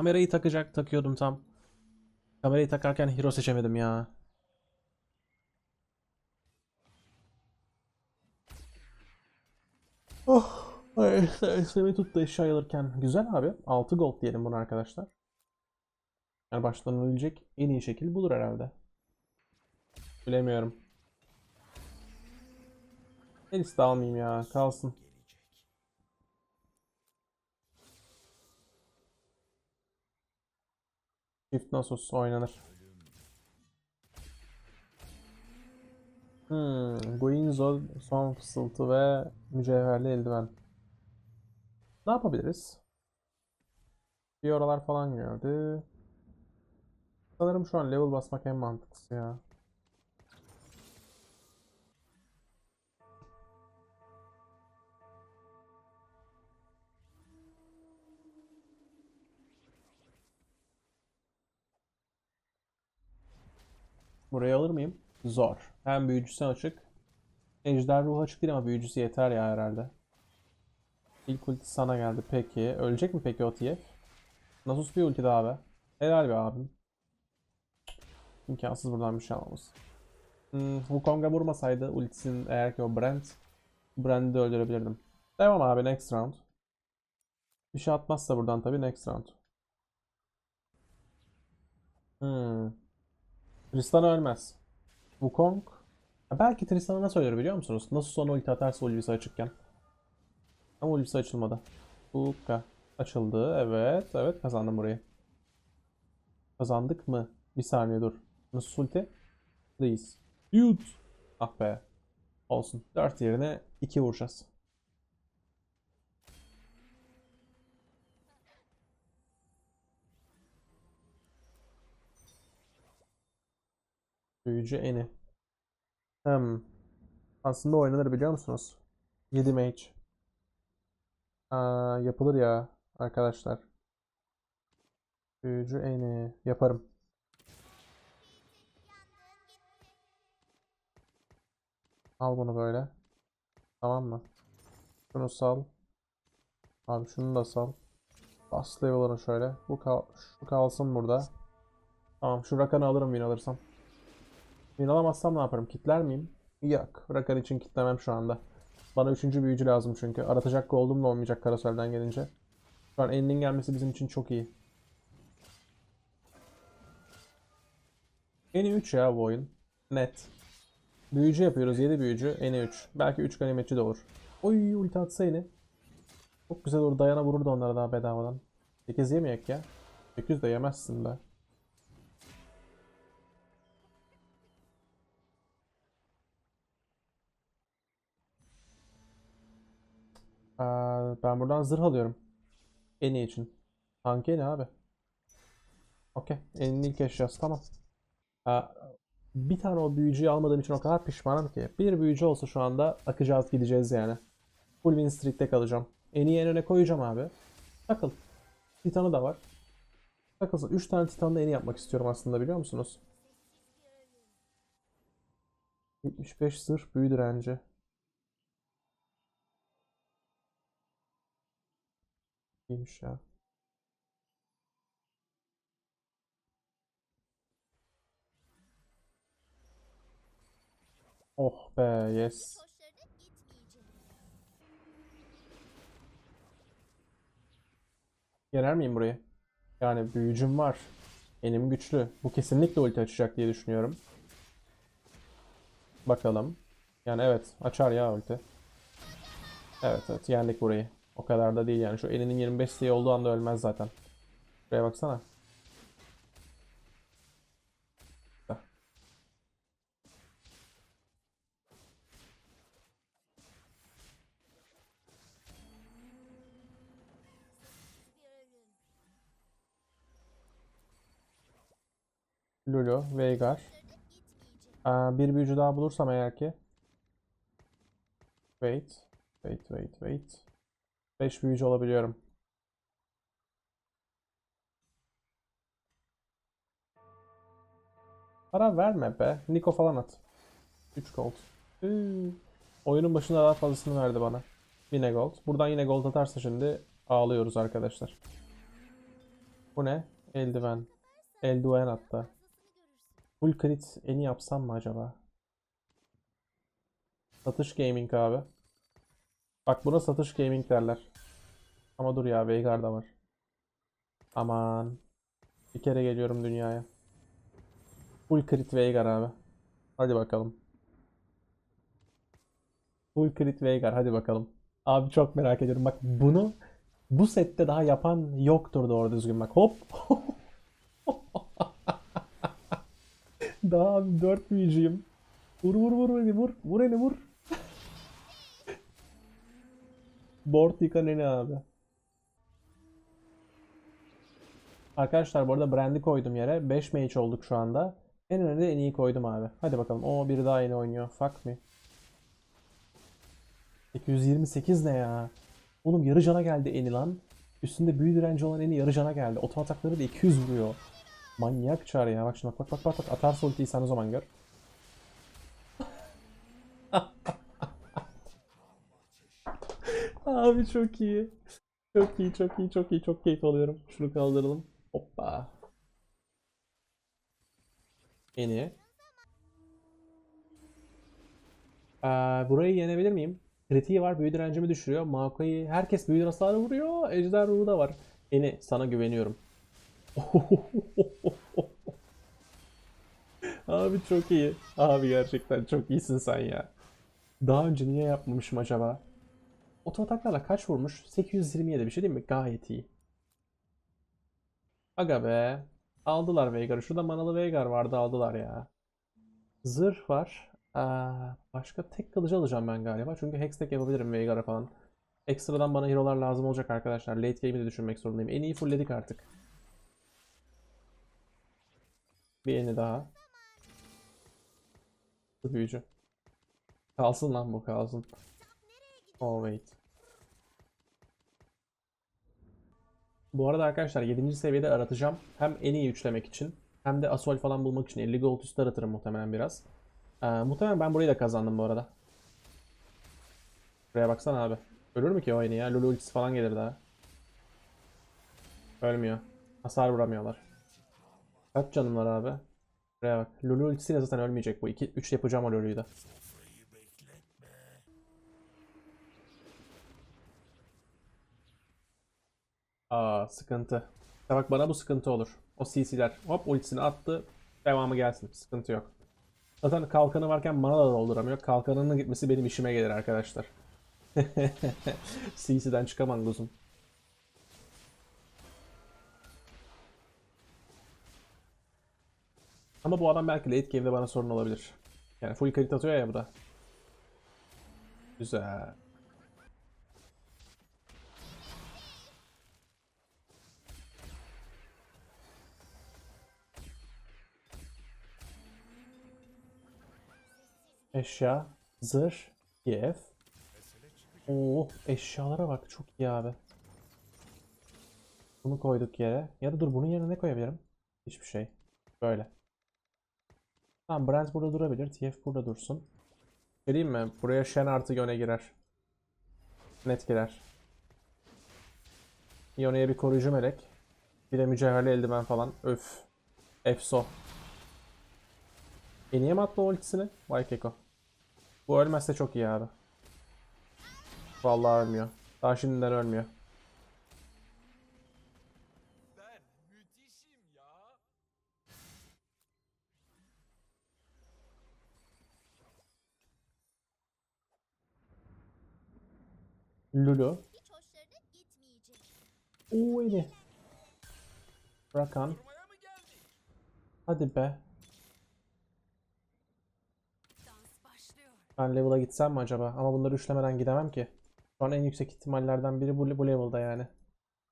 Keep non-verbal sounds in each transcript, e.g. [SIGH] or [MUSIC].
Kamerayı takacak takıyordum tam. Kamerayı takarken hero seçemedim ya. Oh. Ay, Semi tuttu eşya alırken. Güzel abi. 6 gold diyelim bunu arkadaşlar. Yani başlanabilecek en iyi şekil bulur herhalde. Bilemiyorum. İyisi de almayayım ya. Kalsın. Çift Nasus oynanır. Hmm, Guinzo, son fısıltı ve mücevherli eldiven. Ne yapabiliriz? Bir oralar falan geldi. Sanırım şu an level basmak en mantıklısı ya. Burayı alır mıyım? Zor. Hem büyücüsü açık. Ejder ruhu açık değil ama büyücüsü yeter ya herhalde. İlk ulti sana geldi. Peki. Ölecek mi peki o TF? Nasus bir ulti daha be. Helal be abim. İmkansız buradan bir şey almamız. Hmm, Wukong'a vurmasaydı ultisinin eğer ki o Brand Brand'i de öldürebilirdim. Devam abi next round. Bir şey atmazsa buradan tabii next round. Hmm. Tristana ölmez. Wukong Ha, belki Tristana nasıl ölür biliyor musunuz? Nasıl sonra ulti atarsa ultisi açıkken. Ama ultisi açılmadı. Ukka açıldı. Evet. Evet kazandım burayı. Kazandık mı? Bir saniye dur. Nasıl ulti? Please. Yut. Ah be. Olsun. 4 yerine 2 vuracağız. Büyücü eni. Hmm. Aslında oynanır biliyor musunuz? 7 mage. Aa, yapılır ya arkadaşlar. Büyücü eni. Yaparım. Al bunu böyle. Tamam mı? Şunu sal. Abi şunu da sal. Bas level'ını şöyle. Bu kal şu kalsın burada. Tamam şu rakanı alırım win alırsam. Win alamazsam ne yaparım? Kitler miyim? Yok. Rakan için kitlemem şu anda. Bana üçüncü büyücü lazım çünkü. Aratacak gold'um da olmayacak Karasel'den gelince. Şu an ending gelmesi bizim için çok iyi. Eni 3 ya bu oyun. Net. Büyücü yapıyoruz. 7 büyücü. Eni 3. Belki 3 ganimetçi de olur. Oy ulti atsa Eni. Çok güzel olur. Dayana vururdu onlara daha bedavadan. 8 yemeyek ya. 8 de yemezsin be. Aa, ben buradan zırh alıyorum. En iyi için. Hangi ne abi? Okey. En ilk eşyası tamam. Aa, bir tane o büyücüyü almadığım için o kadar pişmanım ki. Bir büyücü olsa şu anda akacağız gideceğiz yani. Full win streak'te kalacağım. En iyi en öne koyacağım abi. Takıl. Titanı da var. Takılsın. 3 tane titanla en iyi yapmak istiyorum aslında biliyor musunuz? 75 zırh büyü direnci. İyiymiş ya. Oh be yes. Yener miyim burayı? Yani büyücüm var. Enim güçlü. Bu kesinlikle ulti açacak diye düşünüyorum. Bakalım. Yani evet açar ya ulti. Evet evet yendik burayı. O kadar da değil yani. Şu elinin 25 diye olduğu anda ölmez zaten. Buraya baksana. Lulu, Veigar. Aa, bir büyücü daha bulursam eğer ki. Wait. Wait, wait, wait. 5 büyücü olabiliyorum. Para verme be. Niko falan at. 3 gold. Üü. Oyunun başında daha fazlasını verdi bana. Yine gold. Buradan yine gold atarsa şimdi ağlıyoruz arkadaşlar. Bu ne? Eldiven. Eldiven hatta. Full crit eni yapsam mı acaba? Satış gaming abi. Bak buna satış gaming derler. Ama dur ya Veigar da var. Aman. Bir kere geliyorum dünyaya. Full crit Veigar abi. Hadi bakalım. Full crit Veigar hadi bakalım. Abi çok merak ediyorum. Bak bunu bu sette daha yapan yoktur doğru düzgün bak. Hop. [LAUGHS] Daha abi 4 büyücüyüm. Vur vur vur beni vur. Vur beni vur. Board yıkan eni abi. Arkadaşlar bu arada Brand'i koydum yere. 5 mage olduk şu anda. En öne de en iyi koydum abi. Hadi bakalım. O biri daha yeni oynuyor. Fuck me. 828 ne ya? Oğlum yarı cana geldi eni lan. Üstünde büyü direnci olan eni yarı cana geldi. Oto atakları da 200 vuruyor. Manyak çar ya. Bak şimdi bak bak bak. bak. Atarsa ultiyi sen o zaman gör. Abi çok iyi. Çok iyi, çok iyi, çok iyi, çok keyif alıyorum. Şunu kaldıralım. Hoppa. Eni. Ee, burayı yenebilir miyim? Kritiği var, büyü direncimi düşürüyor. Mako'yu herkes büyü hasarı vuruyor. Ejder ruhu da var. Eni sana güveniyorum. [LAUGHS] Abi çok iyi. Abi gerçekten çok iyisin sen ya. Daha önce niye yapmamışım acaba? Oto ataklarla kaç vurmuş? 827 bir şey değil mi? Gayet iyi. Aga be. Aldılar Veigar'ı. Şurada manalı Veigar vardı aldılar ya. Zırh var. Aa, başka tek kılıcı alacağım ben galiba. Çünkü Hextech yapabilirim Veigar'a falan. Ekstradan bana hero'lar lazım olacak arkadaşlar. Late game'i de düşünmek zorundayım. En iyi fullledik artık. Bir eni daha. Büyücü. Kalsın lan bu kalsın. Oh wait. Bu arada arkadaşlar 7. seviyede aratacağım. Hem en iyi üçlemek için hem de Asol falan bulmak için 50 gold üstü aratırım muhtemelen biraz. Ee, muhtemelen ben burayı da kazandım bu arada. Buraya baksana abi. Ölür mü ki o yine ya? Lulu ultisi falan gelir daha. Ölmüyor. Hasar vuramıyorlar. Kaç canım var abi? Buraya bak. Lulu ultisiyle zaten ölmeyecek bu. 2 3 yapacağım o Lulu'yu da. Aa sıkıntı. Ya bak bana bu sıkıntı olur. O CC'ler hop ultisini attı. Devamı gelsin. Sıkıntı yok. Zaten kalkanı varken mana da dolduramıyor. Kalkanının gitmesi benim işime gelir arkadaşlar. [LAUGHS] CC'den çıkamam kuzum. Ama bu adam belki late game'de bana sorun olabilir. Yani full crit atıyor ya bu da. Güzel. Eşya, zırh, GF. Oo, eşyalara bak çok iyi abi. Bunu koyduk yere. Ya da dur bunun yerine ne koyabilirim? Hiçbir şey. Böyle. Tamam Brent burada durabilir. TF burada dursun. Vereyim mi? Buraya Shen artı Yone girer. Net girer. Yone'ye bir koruyucu melek. Bir de mücevherli eldiven falan. Öf. Efso. E niye mi o ultisini? Vay keko. Bu ölmezse çok iyi abi. Vallahi ölmüyor. Daha şimdiden ölmüyor. Lulu. Oo iyi. Rakan. Hadi be. Ben level'a gitsem mi acaba? Ama bunları üçlemeden gidemem ki. Şu an en yüksek ihtimallerden biri bu, bu level'da yani.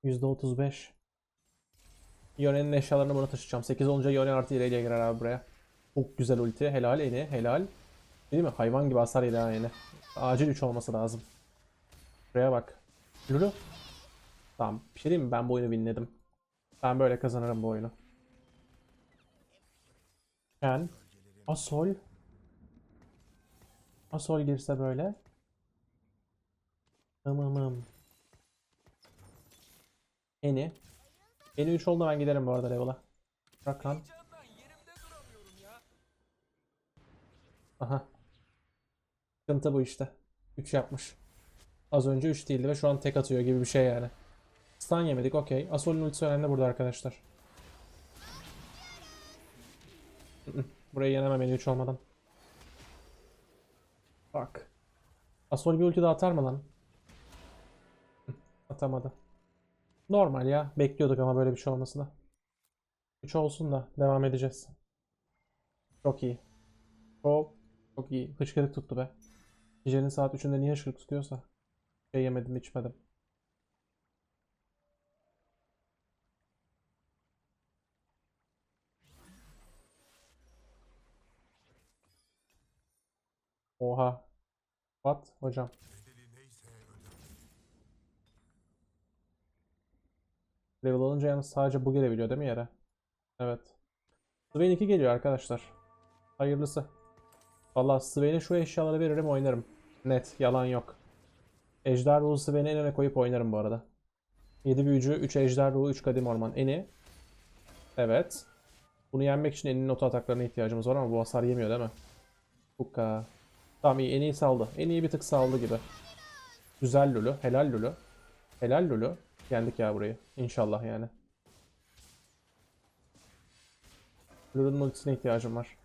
%35. Yone'nin eşyalarını buna taşıyacağım. 8 olunca Yone artı ileriye girer abi buraya. Çok güzel ulti. Helal Eni. Helal. Değil mi? Hayvan gibi hasar yedi ha Eni. Acil 3 olması lazım. Buraya bak. Lulu. Tamam. Bir şey mi? Ben bu oyunu winledim. Ben böyle kazanırım bu oyunu. Ken. Asol. Asol girse böyle. Tamamım. Eni. Yeni 3 oldu ben giderim bu arada level'a. Ya. Aha. Sıkıntı bu işte. 3 yapmış. Az önce 3 değildi ve şu an tek atıyor gibi bir şey yani. Stun yemedik okey. Asol'ün ultisi önemli burada arkadaşlar. [LAUGHS] Burayı yenemem en 3 olmadan. Bak. Asol bir ulti daha atar mı lan? Atamadı. Normal ya. Bekliyorduk ama böyle bir şey olmasını. 3 olsun da devam edeceğiz. Çok iyi. Çok çok iyi. Hıçkırık tuttu be. Gecenin saat 3'ünde niye hıçkırık tutuyorsa. Şey yemedim içmedim. Oha. What hocam? Level alınca yalnız sadece bu gelebiliyor değil mi yere? Evet. Swain 2 geliyor arkadaşlar. Hayırlısı. Valla Swain'e şu eşyaları veririm oynarım. Net. Yalan yok. Ejder ruhu Swain'e en koyup oynarım bu arada. 7 büyücü, 3 ejder ruhu, 3 kadim orman. Eni. Evet. Bunu yenmek için Eni'nin oto ataklarına ihtiyacımız var ama bu hasar yemiyor değil mi? Hukka. Tamam iyi. Eni'yi saldı. Eni'yi bir tık saldı gibi. Güzel Lulu. Helal Lulu. Helal Lulu. Yendik ya burayı. İnşallah yani. Lulu'nun ultisine ihtiyacım var.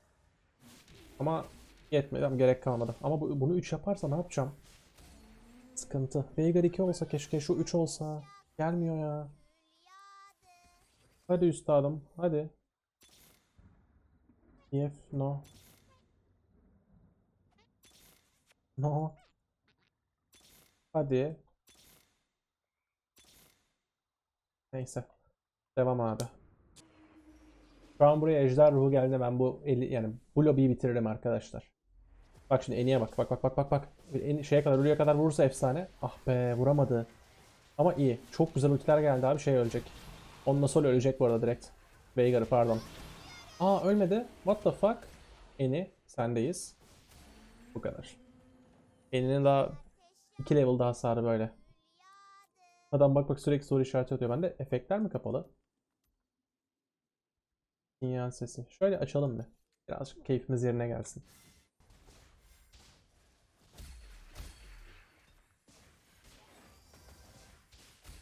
Ama yetmedi ama gerek kalmadı. Ama bu, bunu 3 yaparsa ne yapacağım? Sıkıntı. Veigar 2 olsa keşke şu 3 olsa. Gelmiyor ya. Hadi üstadım. Hadi. Yef no. No. Hadi. Neyse. Devam abi. Şu an buraya ejder ruhu geldi ben bu eli yani bu lobiyi bitiririm arkadaşlar. Bak şimdi Eni'ye bak. Bak bak bak bak bak. En, şeye kadar Lulu'ya kadar vurursa efsane. Ah be vuramadı. Ama iyi. Çok güzel ultiler geldi abi. Şey ölecek. Onunla sol ölecek bu arada direkt. Veigar'ı pardon. Aa ölmedi. What the fuck? Eni sendeyiz. Bu kadar. Eni'nin daha 2 level daha hasarı böyle. Adam bak bak sürekli soru işareti atıyor. Bende efektler mi kapalı? Sinyal sesi. Şöyle açalım bir. Birazcık keyfimiz yerine gelsin.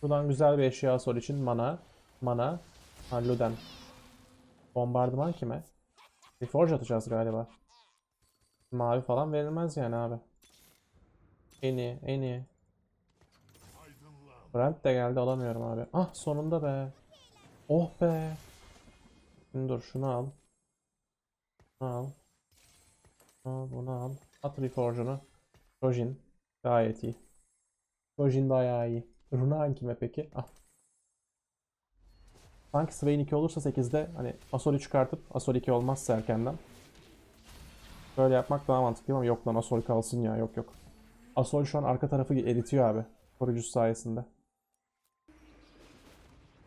Buradan güzel bir eşya sor için mana. Mana. Ha, Luden. Bombardıman kime? Reforge atacağız galiba. Mavi falan verilmez yani abi. Eni, eni. Brent de geldi alamıyorum abi. Ah sonunda be. Oh be. Şimdi dur şunu al. Bunu al. Al bunu al. At Reforge'unu. Rojin. Gayet iyi. Rojin bayağı iyi. Runan kime peki? Ah. Sanki Swain 2 olursa 8'de hani Asol 3 çıkartıp Asol 2 olmazsa erkenden. Böyle yapmak daha mantıklı ama yok lan Asol kalsın ya yok yok. Asol şu an arka tarafı eritiyor abi. Koruyucusu sayesinde.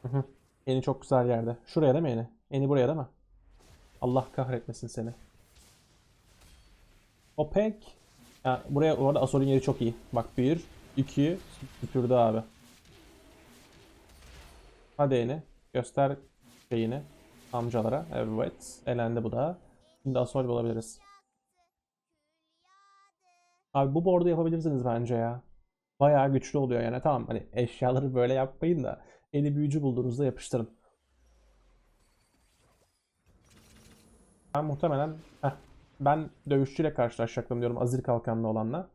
Hı. Eni çok güzel yerde. Şuraya değil mi Eni? Eni buraya değil mi? Allah kahretmesin seni. O pek. Ya buraya orada Asol'ün yeri çok iyi. Bak 1, 2, süpürdü abi. Hadi Eni. Göster şeyini amcalara. Evet. Elendi bu da. Şimdi Asol bulabiliriz. Abi bu board'u yapabilirsiniz bence ya. Bayağı güçlü oluyor yani. Tamam hani eşyaları böyle yapmayın da eli büyücü bulduğunuzda yapıştırın. Ben muhtemelen heh, ben dövüşçüyle karşılaşacaktım diyorum Azir kalkanlı olanla.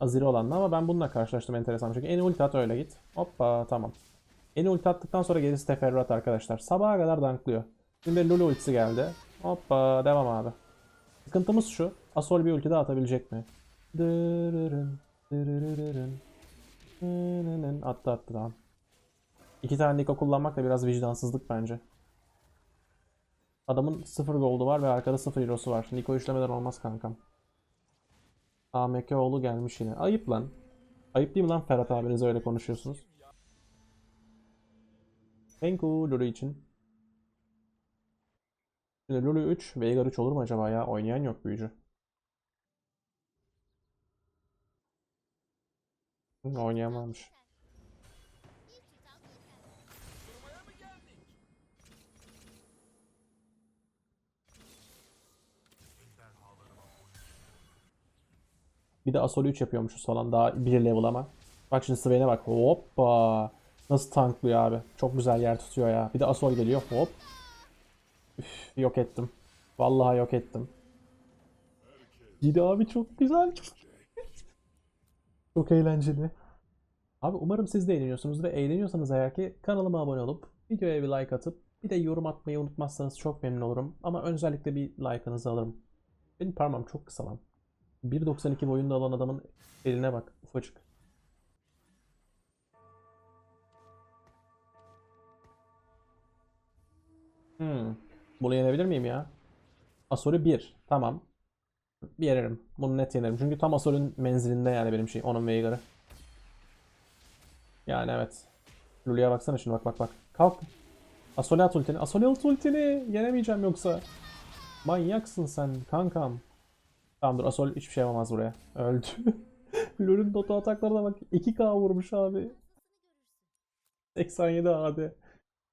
Aziri olanla ama ben bununla karşılaştım enteresan şekilde. En ulti at öyle git. Hoppa tamam. En ulti attıktan sonra gerisi teferruat arkadaşlar. Sabaha kadar danklıyor. Şimdi Lulu ultisi geldi. Hoppa devam abi. Sıkıntımız şu. Asol bir ulti daha atabilecek mi? Dırırın, dırırırın, dırırın. Attı attı tamam. İki tane Niko kullanmak da biraz vicdansızlık bence. Adamın 0 gold'u var ve arkada 0 hero'su var. Niko işlemeden olmaz kankam. AMKoğlu gelmiş yine. Ayıp lan. Ayıp değil mi lan Ferhat abiniz öyle konuşuyorsunuz? Thank you Lulu için. Şimdi Lulu 3, Veigar 3 olur mu acaba ya? Oynayan yok büyücü. Oynayamamış. Bir de Asol 3 yapıyormuşuz falan daha bir level ama. Bak şimdi Sven'e bak. Hoppa. Nasıl tanklıyor abi. Çok güzel yer tutuyor ya. Bir de Asol geliyor. Hop. Üf, yok ettim. Vallahi yok ettim. Gidi abi çok güzel. Çok eğlenceli. Abi umarım siz de eğleniyorsunuz ve eğleniyorsanız eğer ki kanalıma abone olup videoya bir like atıp bir de yorum atmayı unutmazsanız çok memnun olurum. Ama özellikle bir like'ınızı alırım. Benim parmağım çok kısa lan. 1.92 boyunda olan adamın eline bak ufacık. Hmm. Bunu yenebilir miyim ya? Asori 1. Tamam. Bir yenerim. Bunu net yenerim. Çünkü tam Asori'nin menzilinde yani benim şey. Onun Veigar'ı. Yani evet. Lulu'ya baksana şimdi bak bak bak. Kalk. Asoli at ultini. Asoli at ultini. Yenemeyeceğim yoksa. Manyaksın sen kankam. Tamam dur Asol hiçbir şey yapamaz buraya. Öldü. [LAUGHS] Lul'ün Dota ataklarına bak. 2k vurmuş abi. 87 AD.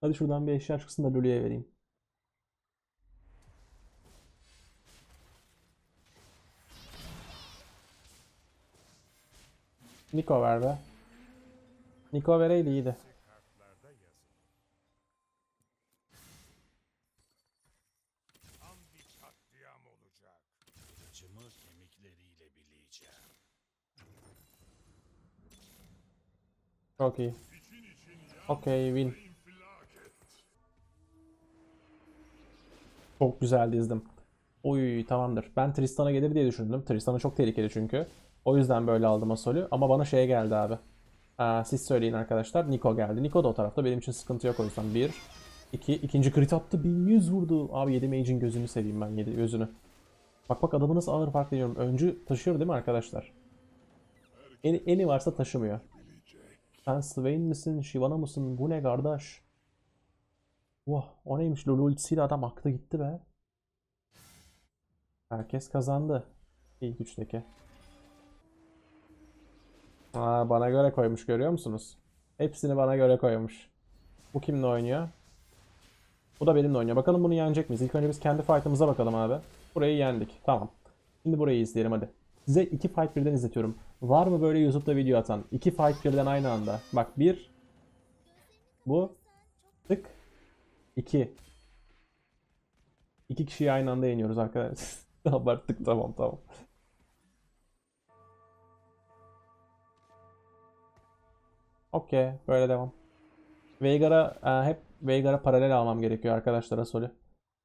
Hadi şuradan bir eşya çıksın da Lulu'ya vereyim. Niko ver be. Niko vereydi iyiydi. Çok iyi. Okey win. Çok güzel dizdim. Oy tamamdır. Ben Tristan'a gelir diye düşündüm. Tristan'a çok tehlikeli çünkü. O yüzden böyle aldım Asol'ü. Ama bana şeye geldi abi. Aa, siz söyleyin arkadaşlar. Niko geldi. Niko da o tarafta. Benim için sıkıntı yok o yüzden. Bir. iki. ikinci crit attı. 1100 vurdu. Abi 7 mage'in gözünü seveyim ben. 7 gözünü. Bak bak adamı nasıl ağır fark ediyorum. Öncü taşıyor değil mi arkadaşlar? Eni, eni varsa taşımıyor. Sen Swain misin? Shyvana mısın? Bu ne kardeş? Vah o neymiş? Lulu ultisiyle adam aktı gitti be. Herkes kazandı. İlk üçteki. Aa, bana göre koymuş görüyor musunuz? Hepsini bana göre koymuş. Bu kimle oynuyor? Bu da benimle oynuyor. Bakalım bunu yenecek miyiz? İlk önce biz kendi fight'ımıza bakalım abi. Burayı yendik. Tamam. Şimdi burayı izleyelim hadi. Size iki fight birden izletiyorum. Var mı böyle YouTube'da video atan? İki fight birden aynı anda. Bak bir. Bu. Tık. İki. İki kişiyi aynı anda yeniyoruz arkadaşlar. [LAUGHS] Abarttık tamam tamam. Okey, böyle devam. Veigar'a e, hep Veigar'a paralel almam gerekiyor arkadaşlar Asol'ü.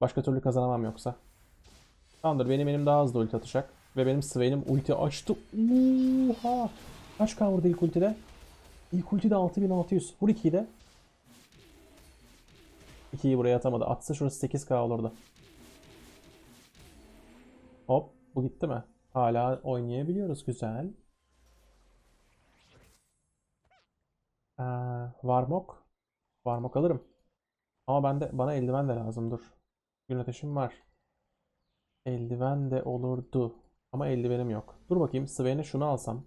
Başka türlü kazanamam yoksa. Tamamdır benim elim daha hızlı ulti atacak. Ve benim Swain'im ulti açtı. Oha! Kaç K vurdu ilk ultide? İlk ultide 6600. Vur 2'yi de. 2'yi buraya atamadı. Atsa şurası 8K olurdu. Hop. Bu gitti mi? Hala oynayabiliyoruz. Güzel. Ee, Varmok. Varmok alırım. Ama ben de bana eldiven de lazım dur. Gün ateşim var. Eldiven de olurdu. Ama eldivenim yok. Dur bakayım Swain'e şunu alsam.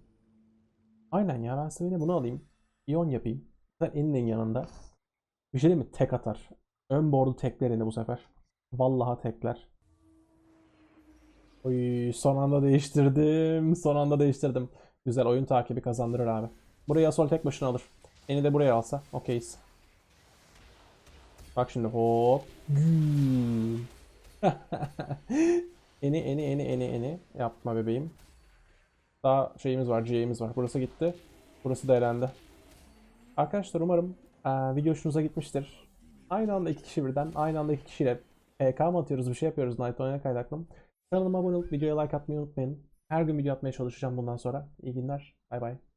Aynen ya ben Swain'e bunu alayım. İyon yapayım. Sen Eni'nin yanında. Bir şey mi? Tek atar. Ön board'u tekler Eni bu sefer. Vallahi tekler. Oy son anda değiştirdim. Son anda değiştirdim. Güzel oyun takibi kazandırır abi. Burayı Asol tek başına alır. Eni de buraya alsa. Okeyiz. Bak şimdi hop. [LAUGHS] Eni eni eni eni eni. Yapma bebeğim. Daha şeyimiz var, GA'miz var. Burası gitti. Burası da elendi. Arkadaşlar umarım eee, video hoşunuza gitmiştir. Aynı anda iki kişi birden, aynı anda iki kişiyle PK mı atıyoruz, bir şey yapıyoruz Night Oynaya kaynaklım. Kanalıma abone olup videoya like atmayı unutmayın. Her gün video atmaya çalışacağım bundan sonra. İyi günler. Bay bay.